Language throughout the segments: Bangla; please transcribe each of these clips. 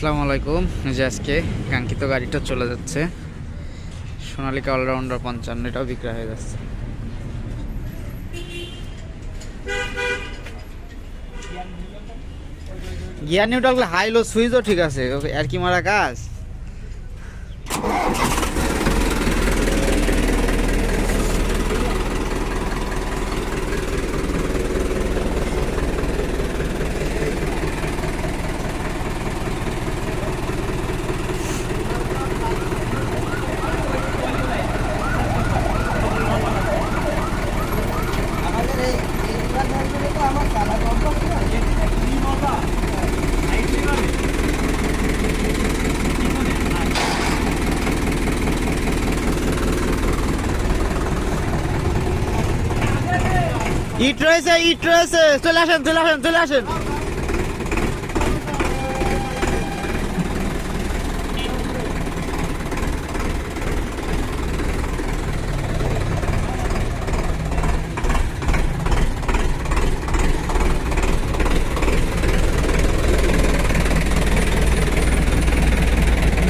আসসালামু আলাইকুম। যে আজকে কাঙ্ক্ষিত গাড়িটা চলে যাচ্ছে। সোনালিকা অলরাউন্ডার পঞ্চান্ন, এটাও বিক্রয় হয়ে যাচ্ছে। গিয়ার নিউট্রাল, হাই লো সুইচও ঠিক আছে। আর কি মারা কাজ? ইট রয়েছে ইট রয়েছে চলে আসেন চলে আসেন চলে আসেন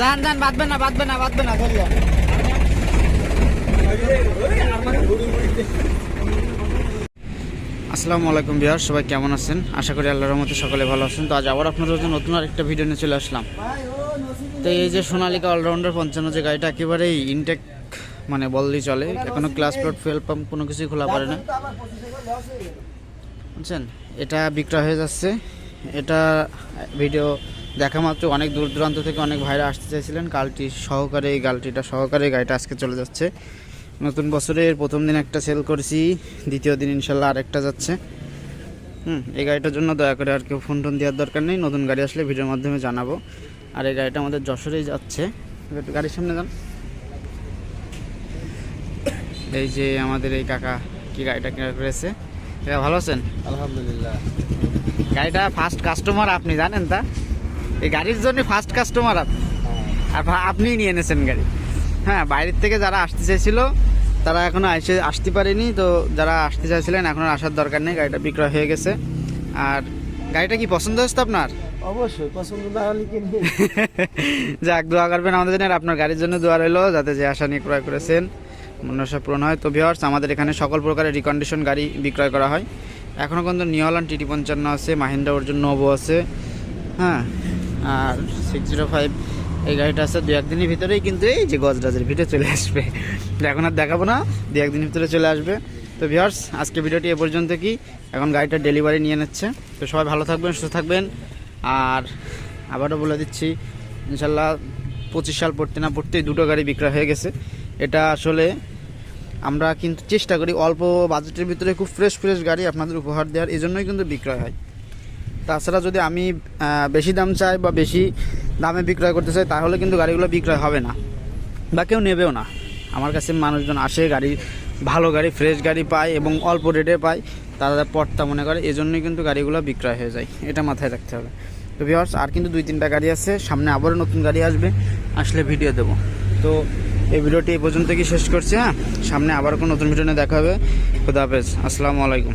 যান যান বাঁধবে না বাঁধবে না বাঁধবে না চল যান। আসসালামু আলাইকুম বিহার সবাই কেমন আছেন? আশা করি আল্লাহর রহমতে সকলে ভালো আছেন। তো আজ আবার আপনাদের জন্য নতুন আরেকটা ভিডিও নিয়ে চলে আসলাম। তো এই যে সোনালিকা অলরাউন্ডার পঞ্চান্ন যে গাড়িটা একেবারেই ইনটেক মানে বললেই চলে, এখনও ক্লাস প্লট ফুয়েল পাম্প কোনো কিছুই খোলা পারে না। বুঝছেন? এটা বিক্রয় হয়ে যাচ্ছে। এটা ভিডিও দেখা মাত্র অনেক দূর দূরান্ত থেকে অনেক ভাইরা আসতে চাইছিলেন। গালটি সহকারে এই গালটিটা সহকারে গাড়িটা আজকে চলে যাচ্ছে। নতুন বছরের প্রথম দিন একটা সেল করেছি দ্বিতীয় দিন ইনশাল্লাহ আরেকটা যাচ্ছে। হুম এই গাড়িটার জন্য দয়া করে আর কেউ ফোন টোন দেওয়ার দরকার নেই নতুন গাড়ি আসলে ভিডিওর মাধ্যমে জানাব। আর এই গাড়িটা আমাদের যশোরেই যাচ্ছে। একটু গাড়ির সামনে যান। এই যে আমাদের এই কাকা কি গাড়িটা কেনা করেছে। কাকা ভালো আছেন? আলহামদুলিল্লাহ। গাড়িটা ফার্স্ট কাস্টমার আপনি জানেন তা? এই গাড়ির জন্য ফার্স্ট কাস্টমার আপনি আর আপনিই নিয়ে এনেছেন গাড়ি। হ্যাঁ বাইরের থেকে যারা আসতে চাইছিল তারা এখনও এসে আসতে পারেনি তো যারা আসতে চাইছিলেন এখন আসার দরকার নেই গাড়িটা বিক্রয় হয়ে গেছে। আর গাড়িটা কি পছন্দ হয়েছে আপনার? অবশ্যই পছন্দ না হলে কিনে যাক দোয়া করবেন আমাদের জন্য আর আপনার গাড়ির জন্য দোয়া রইল যাতে যে আশা নিয়ে ক্রয় করেছেন মনসা পূরণ হয়। তো ভিওয়ার্স আমাদের এখানে সকল প্রকারের রিকন্ডিশন গাড়ি বিক্রয় করা হয়। এখনও কিন্তু নিওয়ালান টিটি পঞ্চান্ন আছে মাহিন্দ্রা অর্জুন নবো আছে হ্যাঁ আর সিক্স জিরো ফাইভ এই গাড়িটা আছে দু একদিনের ভিতরেই কিন্তু এই যে গজরাজের ভিডিও চলে আসবে। এখন আর দেখাবো না, দু একদিনের ভিতরে চলে আসবে। তো ভিওর্স আজকে ভিডিওটি এ পর্যন্ত কি? এখন গাড়িটা ডেলিভারি নিয়ে নিচ্ছে। তো সবাই ভালো থাকবেন, সুস্থ থাকবেন। আর আবারও বলে দিচ্ছি ইনশাল্লাহ পঁচিশ সাল পড়তে না পড়তেই দুটো গাড়ি বিক্রয় হয়ে গেছে। এটা আসলে আমরা কিন্তু চেষ্টা করি অল্প বাজেটের ভিতরে খুব ফ্রেশ ফ্রেশ গাড়ি আপনাদের উপহার দেওয়ার এই জন্যই কিন্তু বিক্রয় হয়। তাছাড়া যদি আমি বেশি দাম চাই বা বেশি দামে বিক্রয় করতে চাই, তাহলে কিন্তু গাড়িগুলো বিক্রয় হবে না বা কেউ নেবেও না। আমার কাছে মানুষজন আসে, গাড়ি, ভালো গাড়ি ফ্রেশ গাড়ি পায় এবং অল্প রেটে পায়, তারা পড়তা মনে করে এই জন্যই কিন্তু গাড়িগুলো বিক্রয় হয়ে যায়, এটা মাথায় রাখতে হবে। তো ভিওর্স আর কিন্তু দুই তিনটা গাড়ি আছে, সামনে আবারও নতুন গাড়ি আসবে, আসলে ভিডিও দেবো। তো এই ভিডিওটি এই পর্যন্ত কি শেষ করছি হ্যাঁ? সামনে আবার কোনো নতুন ভিডিও নিয়ে দেখা হবে, খুদা হাফেজ, আসসালামু আলাইকুম।